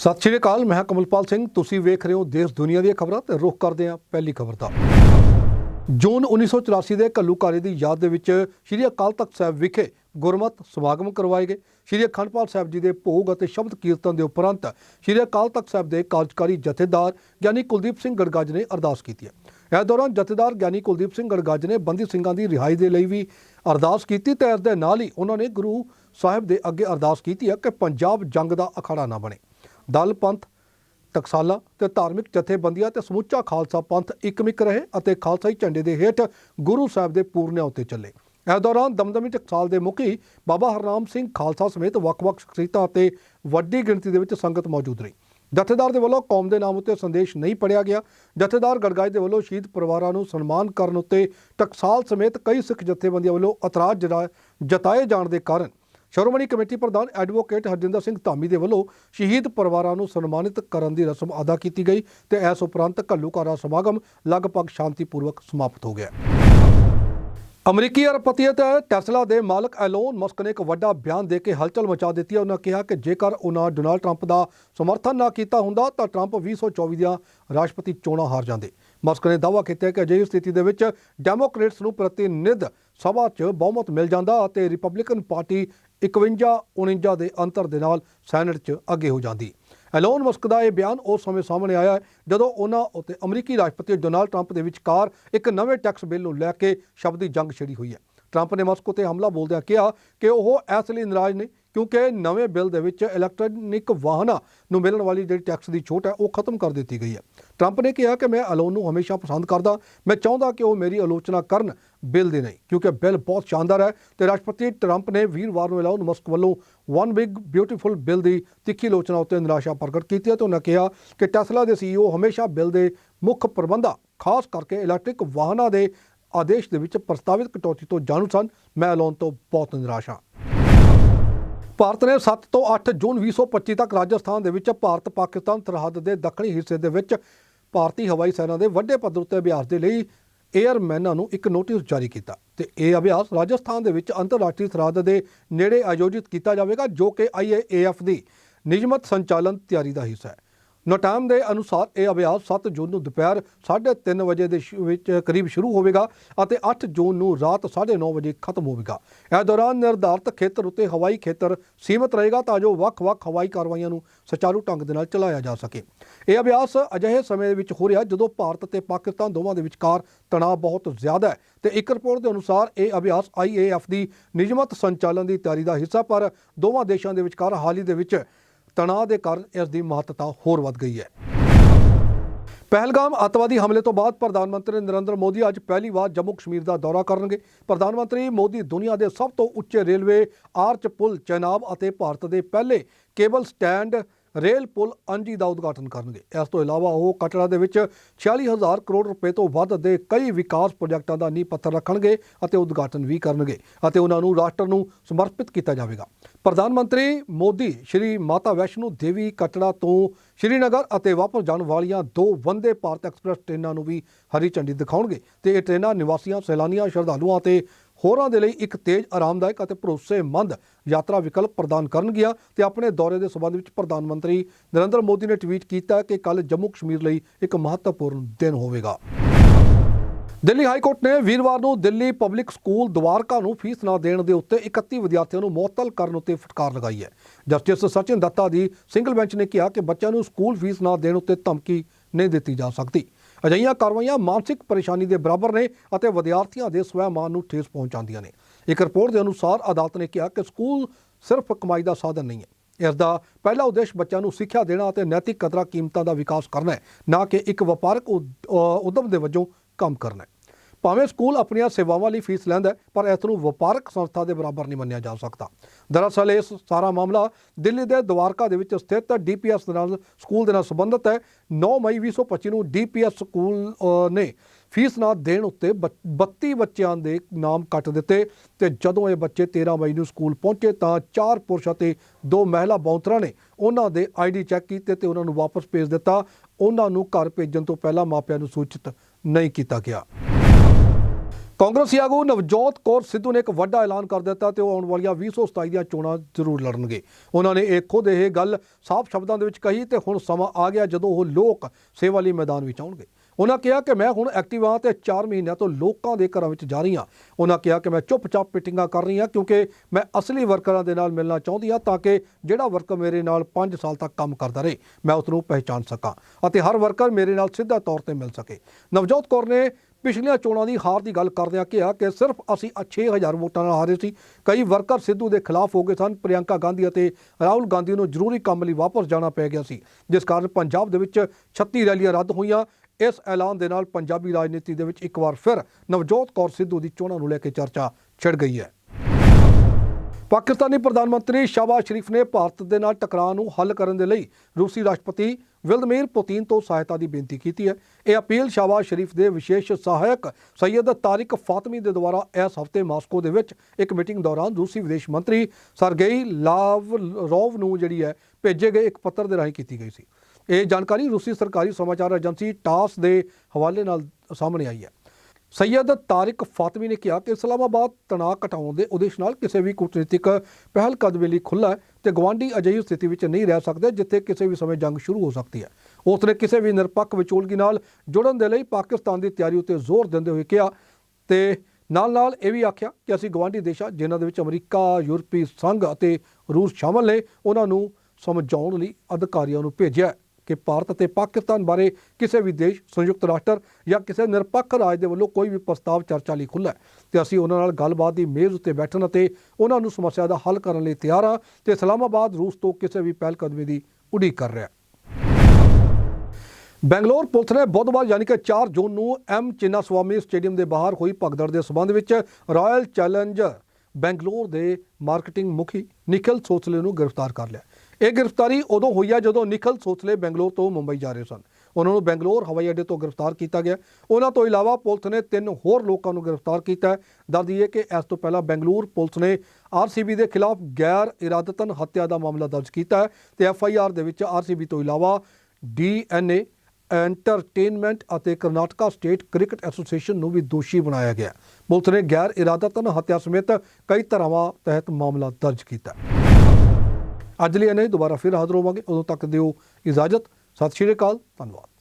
ਸਤਿ ਸ਼੍ਰੀ ਅਕਾਲ, ਮੈਂ ਹਾਂ ਕਮਲਪਾਲ ਸਿੰਘ। ਤੁਸੀਂ ਵੇਖ ਰਹੇ ਹੋ ਦੇਸ਼ ਦੁਨੀਆ ਦੀਆਂ ਖਬਰਾਂ ਤੇ ਰੁਖ ਕਰਦੇ ਹਾਂ ਪਹਿਲੀ ਖਬਰ ਦਾ। ਜੂਨ 1984 ਦੇ ਘੱਲੂਘਾਰੇ ਦੀ ਯਾਦ ਦੇ ਵਿੱਚ ਸ੍ਰੀ ਅਕਾਲ ਤਖਤ ਸਾਹਿਬ ਵਿਖੇ ਗੁਰਮਤ ਸਮਾਗਮ ਕਰਵਾਏ ਗਏ। ਸ੍ਰੀ ਅਖੰਡਪਾਲ ਸਾਹਿਬ ਜੀ ਦੇ ਭੋਗ ਅਤੇ ਸ਼ਬਦ ਕੀਰਤਨ ਦੇ ਉਪਰੰਤ ਸ੍ਰੀ ਅਕਾਲ ਤਖਤ ਸਾਹਿਬ ਦੇ ਕਾਰਜਕਾਰੀ ਜਥੇਦਾਰ ਗਿਆਨੀ ਕੁਲਦੀਪ ਸਿੰਘ ਗੜਗਾਜ ਨੇ ਅਰਦਾਸ ਕੀਤੀ ਹੈ। ਇਸ ਦੌਰਾਨ ਜਥੇਦਾਰ ਗਿਆਨੀ ਕੁਲਦੀਪ ਸਿੰਘ ਗੜਗਾਜ ਨੇ ਬੰਦੀ ਸਿੰਘਾਂ ਦੀ ਰਿਹਾਈ ਦੇ ਲਈ ਵੀ ਅਰਦਾਸ ਕੀਤੀ ਤੇ ਇਸ ਦੇ ਨਾਲ ਹੀ ਉਹਨਾਂ ਨੇ ਗੁਰੂ ਸਾਹਿਬ ਦੇ ਅੱਗੇ ਅਰਦਾਸ ਕੀਤੀ ਹੈ ਕਿ ਪੰਜਾਬ ਜੰਗ ਦਾ ਅਖਾੜਾ ਨਾ ਬਣੇ। ਦਲ ਪੰਥ, ਟਕਸਾਲਾਂ ਤੇ ਧਾਰਮਿਕ ਜਥੇਬੰਦੀਆਂ ਤੇ ਸਮੁੱਚਾ ਖਾਲਸਾ ਪੰਥ ਇਕਮਿਕ ਰਹੇ ਅਤੇ ਖਾਲਸਾਈ ਝੰਡੇ ਦੇ ਹੇਠ ਗੁਰੂ ਸਾਹਿਬ ਦੇ ਪੂਰਨਿਆਂ ਉੱਤੇ ਚੱਲੇ। ਇਸ ਦੌਰਾਨ ਦਮਦਮੀ ਟਕਸਾਲ ਦੇ ਮੁਖੀ ਬਾਬਾ ਹਰਨਾਮ ਸਿੰਘ ਖਾਲਸਾ ਸਮੇਤ ਵੱਖ-ਵੱਖ ਸ਼ਖਸੀਅਤਾਂ ਅਤੇ ਵੱਡੀ ਗਿਣਤੀ ਦੇ ਵਿੱਚ ਸੰਗਤ ਮੌਜੂਦ ਰਹੀ। ਜਥੇਦਾਰ ਦੇ ਵੱਲੋਂ ਕੌਮ ਦੇ ਨਾਮ ਉੱਤੇ ਸੰਦੇਸ਼ ਨਹੀਂ ਪੜਿਆ ਗਿਆ। ਜਥੇਦਾਰ ਗੜਗਾਈ ਦੇ ਵੱਲੋਂ ਸ਼ਹੀਦ ਪਰਿਵਾਰਾਂ ਨੂੰ ਸਨਮਾਨ ਕਰਨ ਉੱਤੇ ਟਕਸਾਲ ਸਮੇਤ ਕਈ ਸਿੱਖ ਜਥੇਬੰਦੀਆਂ ਵੱਲੋਂ ਇਤਰਾਜ਼ ਜਰਾ- ਜਤਾਏ ਜਾਣ ਦੇ ਕਾਰਨ ਸ਼੍ਰੋਮਣੀ ਕਮੇਟੀ ਪ੍ਰਧਾਨ ਐਡਵੋਕੇਟ ਹਰਜਿੰਦਰ ਸਿੰਘ ਧਾਮੀ ਦੇ ਵੱਲੋਂ ਸ਼ਹੀਦ ਪਰਿਵਾਰਾਂ ਨੂੰ ਸਨਮਾਨਿਤ ਕਰਨ ਦੀ ਰਸਮ ਅਦਾ ਕੀਤੀ ਗਈ ਤੇ ਇਸ ਉਪਰੰਤ ਘੱਲੂਘਾਰਾ ਸਮਾਗਮ ਲਗਭਗ ਸ਼ਾਂਤੀਪੂਰਵਕ ਸਮਾਪਤ ਹੋ ਗਿਆ। ਅਮਰੀਕੀ ਅਰਬਪਤੀ ਅਤੇ ਟੈਸਲਾ ਦੇ ਮਾਲਕ ਐਲੋਨ ਮਸਕ ਨੇ ਇੱਕ ਵੱਡਾ ਬਿਆਨ ਦੇ ਕੇ ਹਲਚਲ ਮਚਾ ਦਿੱਤੀ ਹੈ। ਉਹਨਾਂ ਕਿਹਾ ਕਿ ਜੇਕਰ ਉਹਨਾਂ ਡੋਨਾਲਡ ਟਰੰਪ ਦਾ ਸਮਰਥਨ ਨਾ ਕੀਤਾ ਹੁੰਦਾ ਤਾਂ ਟਰੰਪ 2024 ਦੀਆਂ ਰਾਸ਼ਟਰਪਤੀ ਚੋਣਾਂ ਹਾਰ ਜਾਂਦੇ। ਮਸਕ ਨੇ ਦਾਅਵਾ ਕੀਤਾ ਕਿ ਅਜਿਹੀ ਸਥਿਤੀ ਦੇ ਵਿੱਚ ਡੈਮੋਕ੍ਰੇਟਸ ਨੂੰ ਪ੍ਰਤੀਨਿਧ ਸਭਾ 'ਚ ਬਹੁਮਤ ਮਿਲ ਜਾਂਦਾ ਅਤੇ ਰਿਪਬਲਿਕਨ ਪਾਰਟੀ 51 49 ਦੇ ਅੰਤਰ ਦੇ ਨਾਲ ਸੈਨੇਟ 'ਚ ਅੱਗੇ ਹੋ ਜਾਂਦੀ। ਐਲੋਨ ਮਸਕ ਦਾ ਇਹ ਬਿਆਨ ਉਸ ਸਮੇਂ ਸਾਹਮਣੇ ਆਇਆ ਜਦੋਂ ਉਹਨਾਂ ਉੱਤੇ ਅਮਰੀਕੀ ਰਾਸ਼ਟਰਪਤੀ ਡੋਨਾਲਡ ਟਰੰਪ ਦੇ ਵਿਚਕਾਰ ਇੱਕ ਨਵੇਂ ਟੈਕਸ ਬਿੱਲ ਨੂੰ ਲੈ ਕੇ ਸ਼ਬਦੀ ਜੰਗ ਛਿੜੀ ਹੋਈ ਹੈ। ਟਰੰਪ ਨੇ ਮਸਕ ਉਤੇ ਹਮਲਾ ਬੋਲਦਿਆਂ ਕਿਹਾ ਕਿ ਉਹ ਇਸ ਲਈ ਨਾਰਾਜ਼ ਨੇ ਕਿਉਂਕਿ ਨਵੇਂ ਬਿੱਲ ਦੇ ਵਿੱਚ ਇਲੈਕਟ੍ਰੋਨਿਕ ਵਾਹਨਾਂ ਨੂੰ ਮਿਲਣ ਵਾਲੀ ਜਿਹੜੀ ਟੈਕਸ ਦੀ ਛੋਟ ਹੈ, ਉਹ ਖਤਮ ਕਰ ਦਿੱਤੀ ਗਈ ਹੈ। ਟਰੰਪ ਨੇ ਕਿਹਾ ਕਿ ਮੈਂ ਅਲੋਨ ਨੂੰ ਹਮੇਸ਼ਾ ਪਸੰਦ ਕਰਦਾ, ਮੈਂ ਚਾਹੁੰਦਾ ਕਿ ਉਹ ਮੇਰੀ ਆਲੋਚਨਾ ਕਰਨ, ਬਿੱਲ ਦੀ ਨਹੀਂ, ਕਿਉਂਕਿ ਬਿੱਲ ਬਹੁਤ ਸ਼ਾਨਦਾਰ ਹੈ ਤੇ ਰਾਸ਼ਟਰਪਤੀ ਟਰੰਪ ਨੇ ਵੀਰਵਾਰ ਨੂੰ ਐਲੋਨ ਮਸਕ ਵੱਲੋਂ ਵਨ ਬਿਗ ਬਿਊਟੀਫੁਲ ਬਿੱਲ ਦੀ ਤਿੱਖੀ ਆਲੋਚਨਾ ਉੱਤੇ ਨਿਰਾਸ਼ਾ ਪ੍ਰਗਟ ਕੀਤੀ ਹੈ ਤੇ ਉਹਨਾਂ ਕਿਹਾ ਕਿ ਟੈਸਲਾ ਦੇ ਸੀਈਓ ਹਮੇਸ਼ਾ ਬਿੱਲ ਦੇ ਮੁੱਖ ਪ੍ਰਬੰਧਾ, ਖਾਸ ਕਰਕੇ ਇਲੈਕਟ੍ਰਿਕ ਵਾਹਨਾਂ ਦੇ ਆਦੇਸ਼ ਦੇ ਵਿੱਚ ਪ੍ਰਸਤਾਵਿਤ ਕਟੌਤੀ ਤੋਂ ਜਾਣੂ ਸਨ। ਮੈਂ ਐਲੋਨ ਤੋਂ ਬਹੁਤ ਨਿਰਾਸ਼ ਹਾਂ। ਭਾਰਤ ਨੇ 7 ਤੋਂ 8 ਜੂਨ 2025 ਤੱਕ ਰਾਜਸਥਾਨ ਦੇ ਵਿੱਚ ਭਾਰਤ ਪਾਕਿਸਤਾਨ ਸਰਹੱਦ ਦੇ ਦੱਖਣੀ ਹਿੱਸੇ ਦੇ ਵਿੱਚ ਭਾਰਤੀ ਹਵਾਈ ਸੈਨਾ ਦੇ ਵੱਡੇ ਪੱਧਰ ਉੱਤੇ ਅਭਿਆਸ ਦੇ ਲਈ 에ਅਰਮੈਨਾਂ ਨੂੰ ਇੱਕ ਨੋਟਿਸ ਜਾਰੀ ਕੀਤਾ ਤੇ ਇਹ ਅਭਿਆਸ ਰਾਜਸਥਾਨ ਦੇ ਵਿੱਚ ਅੰਤਰਰਾਸ਼ਟਰੀ ਸਰਹੱਦ ਦੇ ਨੇੜੇ ਆਯੋਜਿਤ ਕੀਤਾ ਜਾਵੇਗਾ, ਜੋ ਕਿ ਆਈਏਏਐਫ ਦੀ ਨਿਯਮਤ ਸੰਚਾਲਨ ਤਿਆਰੀ ਦਾ ਹਿੱਸਾ ਹੈ। ਨੋਟਾਮ ਦੇ ਅਨੁਸਾਰ ਇਹ ਅਭਿਆਸ 7 ਜੂਨ ਨੂੰ ਦੁਪਹਿਰ 3:30 ਵਜੇ ਦੇ ਸ਼ੁ- ਵਿੱਚ ਕਰੀਬ ਸ਼ੁਰੂ ਹੋਵੇਗਾ ਅਤੇ 8 ਜੂਨ ਨੂੰ ਰਾਤ 9:30 ਵਜੇ ਖਤਮ ਹੋਵੇਗਾ। ਇਸ ਦੌਰਾਨ ਨਿਰਧਾਰਤ ਖੇਤਰ ਉੱਤੇ ਹਵਾਈ ਖੇਤਰ ਸੀਮਤ ਰਹੇਗਾ ਤਾਂ ਜੋ ਵੱਖ-ਵੱਖ ਹਵਾਈ ਕਾਰਵਾਈਆਂ ਨੂੰ ਸੁਚਾਰੂ ਢੰਗ ਦੇ ਨਾਲ ਚਲਾਇਆ ਜਾ ਸਕੇ। ਇਹ ਅਭਿਆਸ ਅਜਿਹੇ ਸਮੇਂ ਵਿੱਚ ਹੋ ਰਿਹਾ ਜਦੋਂ ਭਾਰਤ ਅਤੇ ਪਾਕਿਸਤਾਨ ਦੋਵਾਂ ਦੇ ਵਿਚਕਾਰ ਤਣਾਅ ਬਹੁਤ ਜ਼ਿਆਦਾ ਹੈ ਤੇ ਇੱਕ ਰਿਪੋਰਟ ਦੇ ਅਨੁਸਾਰ ਇਹ ਅਭਿਆਸ ਆਈਏਐਫ ਦੀ ਨਿਯਮਤ ਸੰਚਾਲਨ ਦੀ ਤਿਆਰੀ ਦਾ ਹਿੱਸਾ ਪਰ ਦੋਵਾਂ ਦੇਸ਼ਾਂ ਦੇ ਵਿਚਕਾਰ ਹਾਲ ਹੀ ਦੇ ਵਿੱਚ ਤਣਾਅ ਦੇ ਕਾਰਨ ਇਸ ਦੀ ਮਹੱਤਤਾ ਹੋਰ ਵੱਧ ਗਈ ਹੈ। ਪਹਿਲਗਾਮ ਅੱਤਵਾਦੀ ਹਮਲੇ ਤੋਂ ਬਾਅਦ ਪ੍ਰਧਾਨ ਮੰਤਰੀ ਨਰਿੰਦਰ ਮੋਦੀ ਅੱਜ ਪਹਿਲੀ ਵਾਰ ਜੰਮੂ ਕਸ਼ਮੀਰ ਦਾ ਦੌਰਾ ਕਰਨਗੇ। ਪ੍ਰਧਾਨ ਮੰਤਰੀ ਮੋਦੀ ਦੁਨੀਆ ਦੇ ਸਭ ਤੋਂ ਉੱਚੇ ਰੇਲਵੇ ਆਰਚ ਪੁਲ ਚੈਨਾਬ ਅਤੇ ਭਾਰਤ ਦੇ ਪਹਿਲੇ ਕੇਬਲ ਸਟੈਂਡ ਰੇਲ ਪੁਲ ਅੰਜੀ ਦਾ ਉਦਘਾਟਨ ਕਰਨਗੇ। ਇਸ ਤੋਂ ਇਲਾਵਾ ਉਹ ਕਟੜਾ ਦੇ ਵਿੱਚ 46000 ਕਰੋੜ ਰੁਪਏ ਤੋਂ ਵੱਧ ਦੇ ਕਈ ਵਿਕਾਸ ਪ੍ਰੋਜੈਕਟਾਂ ਦਾ ਨੀਂਹ ਪੱਥਰ ਰੱਖਣਗੇ ਅਤੇ ਉਦਘਾਟਨ ਵੀ ਕਰਨਗੇ ਅਤੇ ਉਹਨਾਂ ਨੂੰ ਰਾਸ਼ਟਰ ਨੂੰ ਸਮਰਪਿਤ ਕੀਤਾ ਜਾਵੇਗਾ। ਪ੍ਰਧਾਨ ਮੰਤਰੀ ਮੋਦੀ, ਸ਼੍ਰੀ ਮਾਤਾ ਵੈਸ਼ਨੋ ਦੇਵੀ ਕਟੜਾ ਤੋਂ ਸ਼੍ਰੀਨਗਰ ਅਤੇ ਵਾਪਸ ਜਾਣ ਵਾਲੀਆਂ ਦੋ ਵੰਦੇ ਭਾਰਤ ਐਕਸਪ੍ਰੈਸ ਟ੍ਰੇਨਾਂ ਨੂੰ ਵੀ ਹਰੀ ਝੰਡੀ ਦਿਖਾਉਣਗੇ ਤੇ ਇਹ ਟ੍ਰੇਨਾਂ ਨਿਵਾਸੀਆਂ, ਸੈਲਾਨੀਆਂ, ਸ਼ਰਧਾਲੂਆਂ ਅਤੇ ਹੋਰਾਂ ਦੇ ਲਈ ਇੱਕ ਤੇਜ਼, ਆਰਾਮਦਾਇਕ ਅਤੇ ਭਰੋਸੇਮੰਦ ਯਾਤਰਾ ਵਿਕਲਪ ਪ੍ਰਦਾਨ ਕਰਨਗੀਆਂ ਤੇ ਆਪਣੇ ਦੌਰੇ ਦੇ ਸਬੰਧ ਵਿੱਚ ਪ੍ਰਧਾਨ ਮੰਤਰੀ ਨਰਿੰਦਰ ਮੋਦੀ ਨੇ ਟਵੀਟ ਕੀਤਾ ਕਿ ਕੱਲ ਜੰਮੂ ਕਸ਼ਮੀਰ ਲਈ ਇੱਕ ਮਹੱਤਵਪੂਰਨ ਦਿਨ ਹੋਵੇਗਾ। ਦਿੱਲੀ ਹਾਈ ਕੋਰਟ ਨੇ ਵੀਰਵਾਰ ਨੂੰ ਦਿੱਲੀ ਪਬਲਿਕ ਸਕੂਲ ਦਵਾਰਕਾ ਨੂੰ ਫੀਸ ਨਾ ਦੇਣ ਦੇ ਉੱਤੇ 31 ਵਿਦਿਆਰਥੀਆਂ ਨੂੰ ਮੁਅੱਤਲ ਕਰਨ ਉੱਤੇ ਫਟਕਾਰ ਲਗਾਈ ਹੈ। ਜਸਟਿਸ ਸਚਿਨ ਦੱਤਾ ਦੀ ਸਿੰਗਲ ਬੈਂਚ ਨੇ ਕਿਹਾ ਕਿ ਬੱਚਿਆਂ ਨੂੰ ਸਕੂਲ ਫੀਸ ਨਾ ਦੇਣ ਉੱਤੇ ਧਮਕੀ ਨਹੀਂ ਦਿੱਤੀ ਜਾ ਸਕਦੀ। ਅਜਿਹੀਆਂ ਕਾਰਵਾਈਆਂ ਮਾਨਸਿਕ ਪਰੇਸ਼ਾਨੀ ਦੇ ਬਰਾਬਰ ਨੇ ਅਤੇ ਵਿਦਿਆਰਥੀਆਂ ਦੇ ਸਵੈਮਾਨ ਨੂੰ ਠੇਸ ਪਹੁੰਚਾਉਂਦੀਆਂ ਨੇ। ਇੱਕ ਰਿਪੋਰਟ ਦੇ ਅਨੁਸਾਰ ਅਦਾਲਤ ਨੇ ਕਿਹਾ ਕਿ ਸਕੂਲ ਸਿਰਫ ਕਮਾਈ ਦਾ ਸਾਧਨ ਨਹੀਂ ਹੈ। ਇਸ ਦਾ ਪਹਿਲਾ ਉਦੇਸ਼ ਬੱਚਿਆਂ ਨੂੰ ਸਿੱਖਿਆ ਦੇਣਾ ਅਤੇ ਨੈਤਿਕ ਕਦਰਾਂ ਕੀਮਤਾਂ ਦਾ ਵਿਕਾਸ ਕਰਨਾ ਹੈ, ਨਾ ਕਿ ਇੱਕ ਵਪਾਰਕ ਉਦ- ਉਦਮ ਦੇ ਵਜੋਂ ਕੰਮ ਕਰਨਾ ਹੈ। ਭਾਵੇਂ ਸਕੂਲ ਆਪਣੀਆਂ ਸੇਵਾਵਾਂ ਲਈ ਫੀਸ ਲੈਂਦਾ ਪਰ ਇਸ ਨੂੰ ਵਪਾਰਕ ਸੰਸਥਾ ਦੇ ਬਰਾਬਰ ਨਹੀਂ ਮੰਨਿਆ ਜਾ ਸਕਦਾ। ਦਰਅਸਲ, ਇਹ ਸਾਰਾ ਮਾਮਲਾ ਦਿੱਲੀ ਦੇ ਦਵਾਰਕਾ ਦੇ ਵਿੱਚ ਸਥਿਤ ਡੀਪੀਐਸ ਨਾਲ ਸਕੂਲ ਦੇ ਨਾਲ ਸੰਬੰਧਿਤ ਹੈ। 9 ਮਈ 2025 ਨੂੰ ਡੀਪੀਐਸ ਸਕੂਲ ਨੇ ਫੀਸ ਨਾ ਦੇਣ ਉੱਤੇ ਬ- 32 ਬੱਚਿਆਂ ਦੇ ਨਾਮ ਕੱਟ ਦਿੱਤੇ ਤੇ ਜਦੋਂ ਇਹ ਬੱਚੇ 13 ਮਈ ਨੂੰ ਸਕੂਲ ਪਹੁੰਚੇ ਤਾਂ ਚਾਰ ਪੁਰਸ਼ ਅਤੇ ਦੋ ਮਹਿਲਾ ਬੌਂਤਰਾਂ ਨੇ ਉਹਨਾਂ ਦੇ ਆਈਡੀ ਚੈੱਕ ਕੀਤੇ ਤੇ ਉਹਨਾਂ ਨੂੰ ਵਾਪਸ ਭੇਜ ਦਿੱਤਾ। ਉਹਨਾਂ ਨੂੰ ਘਰ ਭੇਜਣ ਤੋਂ ਪਹਿਲਾਂ ਮਾਪਿਆਂ ਨੂੰ ਸੂਚਿਤ ਨਹੀਂ ਕੀਤਾ ਗਿਆ। ਕਾਂਗਰਸੀ ਆਗੂ ਨਵਜੋਤ ਕੌਰ ਸਿੱਧੂ ਨੇ ਇੱਕ ਵੱਡਾ ਐਲਾਨ ਕਰ ਦਿੱਤਾ ਤੇ ਉਹ ਆਉਣ ਵਾਲੀਆਂ 2027 ਦੀਆਂ ਚੋਣਾਂ ਜ਼ਰੂਰ ਲੜਨਗੇ। ਉਹਨਾਂ ਨੇ ਇਹ ਖੁਦ ਇਹ ਗੱਲ ਸਾਫ਼ ਸ਼ਬਦਾਂ ਦੇ ਵਿੱਚ ਕਹੀ ਤੇ ਹੁਣ ਸਮਾਂ ਆ ਗਿਆ ਜਦੋਂ ਉਹ ਲੋਕ ਸੇਵਾ ਲਈ ਮੈਦਾਨ ਵਿੱਚ ਆਉਣਗੇ। ਉਹਨਾਂ ਕਿਹਾ ਕਿ ਮੈਂ ਹੁਣ ਐਕਟਿਵ ਹਾਂ ਤੇ 4 ਮਹੀਨਿਆਂ ਤੋਂ ਲੋਕਾਂ ਦੇ ਘਰਾਂ ਵਿੱਚ ਜਾ ਰਹੀ ਹਾਂ। ਉਹਨਾਂ ਕਿਹਾ ਕਿ ਮੈਂ ਚੁੱਪਚਾਪ ਮੀਟਿੰਗਾਂ ਕਰ ਰਹੀ ਹਾਂ ਕਿਉਂਕਿ ਮੈਂ ਅਸਲੀ ਵਰਕਰਾਂ ਦੇ ਨਾਲ ਮਿਲਣਾ ਚਾਹੁੰਦੀ ਹਾਂ ਤਾਂ ਕਿ ਜਿਹੜਾ ਵਰਕਰ ਮੇਰੇ ਨਾਲ 5 ਸਾਲ ਤੱਕ ਕੰਮ ਕਰਦਾ ਰਹੇ, ਮੈਂ ਉਸ ਨੂੰ ਪਹਿਚਾਨ ਸਕਾਂ ਅਤੇ ਹਰ ਵਰਕਰ ਮੇਰੇ ਨਾਲ ਸਿੱਧਾ ਤੌਰ ਤੇ ਮਿਲ ਸਕੇ। ਨਵਜੋਤ ਕੌਰ ਨੇ ਪਿਛਲੀਆਂ ਚੋਣਾਂ ਦੀ ਹਾਰ ਦੀ ਗੱਲ ਕਰਦਿਆਂ ਕਿਹਾ ਕਿ ਸਿਰਫ ਅਸੀਂ 6000 ਵੋਟਾਂ ਨਾਲ ਹਾਰੇ ਸੀ। ਕਈ ਵਰਕਰ ਸਿੱਧੂ ਦੇ ਖਿਲਾਫ ਹੋ ਗਏ ਸਨ। ਪ੍ਰਿਯੰਕਾ ਗਾਂਧੀ ਅਤੇ ਰਾਹੁਲ ਗਾਂਧੀ ਨੂੰ ਜ਼ਰੂਰੀ ਕੰਮ ਲਈ ਵਾਪਸ ਜਾਣਾ ਪੈ ਗਿਆ ਸੀ। ਜਿਸ ਕਾਰਨ ਪੰਜਾਬ ਦੇ ਵਿੱਚ 36 ਰੈਲੀਆਂ ਰੱਦ ਹੋਈਆਂ। ਇਸ ਐਲਾਨ ਦੇ ਨਾਲ ਪੰਜਾਬੀ ਰਾਜਨੀਤੀ ਦੇ ਵਿੱਚ ਇੱਕ ਵਾਰ ਫਿਰ ਨਵਜੋਤ ਕੌਰ ਸਿੱਧੂ ਦੀ ਚੋਣਾਂ ਨੂੰ ਲੈ ਕੇ ਚਰਚਾ ਛਿੜ ਗਈ ਹੈ। ਪਾਕਿਸਤਾਨੀ ਪ੍ਰਧਾਨ ਮੰਤਰੀ ਸ਼ਾਬਾਜ਼ ਸ਼ਰੀਫ ਨੇ ਭਾਰਤ ਦੇ ਨਾਲ ਟਕਰਾਅ ਨੂੰ ਹੱਲ ਕਰਨ ਦੇ ਲਈ ਰੂਸੀ ਰਾਸ਼ਟਰਪਤੀ ਵਿਲਦਮੀਰ ਪੁਤਿਨ ਤੋਂ ਸਹਾਇਤਾ ਦੀ ਬੇਨਤੀ ਕੀਤੀ ਹੈ। ਇਹ ਅਪੀਲ ਸ਼ਾਬਾਜ਼ ਸ਼ਰੀਫ ਦੇ ਵਿਸ਼ੇਸ਼ ਸਹਾਇਕ ਸੈਯਦ ਤਾਰਿਕ ਫਾਤਮੀ ਦੇ ਦੁਆਰਾ ਇਸ ਹਫ਼ਤੇ ਮਾਸਕੋ ਦੇ ਵਿੱਚ ਇੱਕ ਮੀਟਿੰਗ ਦੌਰਾਨ ਰੂਸੀ ਵਿਦੇਸ਼ ਮੰਤਰੀ ਸਰਗੇਈ ਲਾਵਰੋਵ ਨੂੰ ਜਿਹੜੀ ਹੈ ਭੇਜੇ ਗਏ ਇੱਕ ਪੱਤਰ ਦੇ ਰਾਹੀਂ ਕੀਤੀ ਗਈ ਸੀ। ਇਹ ਜਾਣਕਾਰੀ ਰੂਸੀ ਸਰਕਾਰੀ ਸਮਾਚਾਰ ਏਜੰਸੀ ਟਾਸ ਦੇ ਹਵਾਲੇ ਨਾਲ ਸਾਹਮਣੇ ਆਈ ਹੈ। ਸੈਯਦ ਤਾਰਿਕ ਫਾਤਮੀ ਨੇ ਕਿਹਾ ਕਿ ਇਸਲਾਮਾਬਾਦ ਤਣਾਅ ਘਟਾਉਣ ਦੇ ਉਦੇਸ਼ ਨਾਲ ਕਿਸੇ ਵੀ ਕੂਟਨੀਤਿਕ ਪਹਿਲ ਕਦਮੀ ਲਈ ਖੁੱਲ੍ਹਾ ਹੈ ਤੇ ਗਵਾਂਢੀ ਅਜਿਹੀ ਸਥਿਤੀ ਵਿੱਚ ਨਹੀਂ ਰਹਿ ਸਕਦੇ ਜਿੱਥੇ ਕਿਸੇ ਵੀ ਸਮੇਂ ਜੰਗ ਸ਼ੁਰੂ ਹੋ ਸਕਦੀ ਹੈ। ਉਸ ਨੇ ਕਿਸੇ ਵੀ ਨਿਰਪੱਖ ਵਿਚੋਲਗੀ ਨਾਲ ਜੁੜਨ ਦੇ ਲਈ ਪਾਕਿਸਤਾਨ ਦੀ ਤਿਆਰੀ ਉੱਤੇ ਜ਼ੋਰ ਦਿੰਦੇ ਹੋਏ ਕਿਹਾ ਤੇ ਨਾਲ ਨਾਲ ਇਹ ਵੀ ਆਖਿਆ ਕਿ ਅਸੀਂ ਗਵਾਂਢੀ ਦੇਸ਼ਾਂ ਜਿਨ੍ਹਾਂ ਦੇ ਵਿੱਚ ਅਮਰੀਕਾ, ਯੂਰਪੀ ਸੰਘ ਅਤੇ ਰੂਸ ਸ਼ਾਮਲ ਨੇ, ਉਹਨਾਂ ਨੂੰ ਸਮਝਾਉਣ ਲਈ ਅਧਿਕਾਰੀਆਂ ਨੂੰ ਭੇਜਿਆ ਕਿ ਭਾਰਤ ਅਤੇ ਪਾਕਿਸਤਾਨ ਬਾਰੇ ਕਿਸੇ ਵੀ ਦੇਸ਼, ਸੰਯੁਕਤ ਰਾਸ਼ਟਰ ਜਾਂ ਕਿਸੇ ਨਿਰਪੱਖ ਰਾਜ ਦੇ ਵੱਲੋਂ ਕੋਈ ਵੀ ਪ੍ਰਸਤਾਵ, ਚਰਚਾ ਲਈ ਖੁੱਲ੍ਹਾ ਹੈ। ਤੇ ਅਸੀਂ ਉਹਨਾਂ ਨਾਲ ਗੱਲਬਾਤ ਦੀ ਮੇਜ਼ ਉੱਤੇ ਬੈਠਣ ਅਤੇ ਉਹਨਾਂ ਨੂੰ ਸਮੱਸਿਆ ਦਾ ਹੱਲ ਕਰਨ ਲਈ ਤਿਆਰ ਹਾਂ ਤੇ ਇਸਲਾਮਾਬਾਦ, ਰੂਸ ਤੋਂ ਕਿਸੇ ਵੀ ਪਹਿਲ ਕਦਮੀ ਦੀ ਉਡੀਕ ਕਰ ਰਿਹਾ ਹੈ। ਬੈਂਗਲੌਰ ਪੁਲਿਸ ਨੇ ਬੁੱਧਵਾਰ ਯਾਨੀ ਕਿ 4 ਜੂਨ ਨੂੰ ਐਮ ਚਿੰਨਾ ਸਵਾਮੀ ਸਟੇਡੀਅਮ ਦੇ ਬਾਹਰ ਹੋਈ ਭਗਦੜ ਦੇ ਸਬੰਧ ਵਿੱਚ ਰਾਇਲ ਚੈਲੰਜਰ ਬੈਂਗਲੌਰ ਦੇ ਮਾਰਕੀਟਿੰਗ ਮੁਖੀ ਨਿਖਿਲ ਸੋਸਲੇ ਨੂੰ ਗ੍ਰਿਫਤਾਰ ਕਰ ਲਿਆ। ਇਹ ਗ੍ਰਿਫਤਾਰੀ ਉਦੋਂ ਹੋਈ ਹੈ ਜਦੋਂ ਨਿਖਿਲ ਸੋਸਲੇ ਬੈਂਗਲੌਰ ਤੋਂ ਮੁੰਬਈ ਜਾ ਰਹੇ ਸਨ। ਉਹਨਾਂ ਨੂੰ ਬੈਂਗਲੌਰ ਹਵਾਈ ਅੱਡੇ ਤੋਂ ਗ੍ਰਿਫਤਾਰ ਕੀਤਾ ਗਿਆ। ਉਹਨਾਂ ਤੋਂ ਇਲਾਵਾ ਪੁਲਿਸ ਨੇ ਤਿੰਨ ਹੋਰ ਲੋਕਾਂ ਨੂੰ ਗ੍ਰਿਫਤਾਰ ਕੀਤਾ। ਹੈ ਦੱਸਦੀ ਕਿ ਇਸ ਤੋਂ ਪਹਿਲਾਂ ਬੈਂਗਲੌਰ ਪੁਲਿਸ ਨੇ ਆਰਸੀਬੀ ਦੇ ਖਿਲਾਫ ਗੈਰ ਇਰਾਦਤਨ ਹੱਤਿਆ ਦਾ ਮਾਮਲਾ ਦਰਜ ਕੀਤਾ ਹੈ ਤੇ ਐਫਆਈਆਰ ਦੇ ਵਿੱਚ ਆਰਸੀਬੀ ਤੋਂ ਇਲਾਵਾ ਡੀਐਨਏ ਐਂਟਰਟੇਨਮੈਂਟ ਅਤੇ ਕਰਨਾਟਕਾ ਸਟੇਟ ਕ੍ਰਿਕਟ ਐਸੋਸੀਏਸ਼ਨ ਨੂੰ ਵੀ ਦੋਸ਼ੀ ਬਣਾਇਆ ਗਿਆ। ਪੁਲਿਸ ਨੇ ਗੈਰ ਇਰਾਦਤਨ ਹੱਤਿਆ ਸਮੇਤ ਕਈ ਧਾਰਾਵਾਂ ਤਹਿਤ ਮਾਮਲਾ ਦਰਜ ਕੀਤਾ। ਅੱਜ ਲਈ ਨਹੀਂ ਦੁਬਾਰਾ ਫਿਰ ਹਾਜ਼ਰ ਹੋਵਾਂਗੇ। ਉਦੋਂ ਤੱਕ ਦਿਓ ਇਜਾਜ਼ਤ। ਸਤਿ ਸ਼੍ਰੀ ਅਕਾਲ। ਧੰਨਵਾਦ।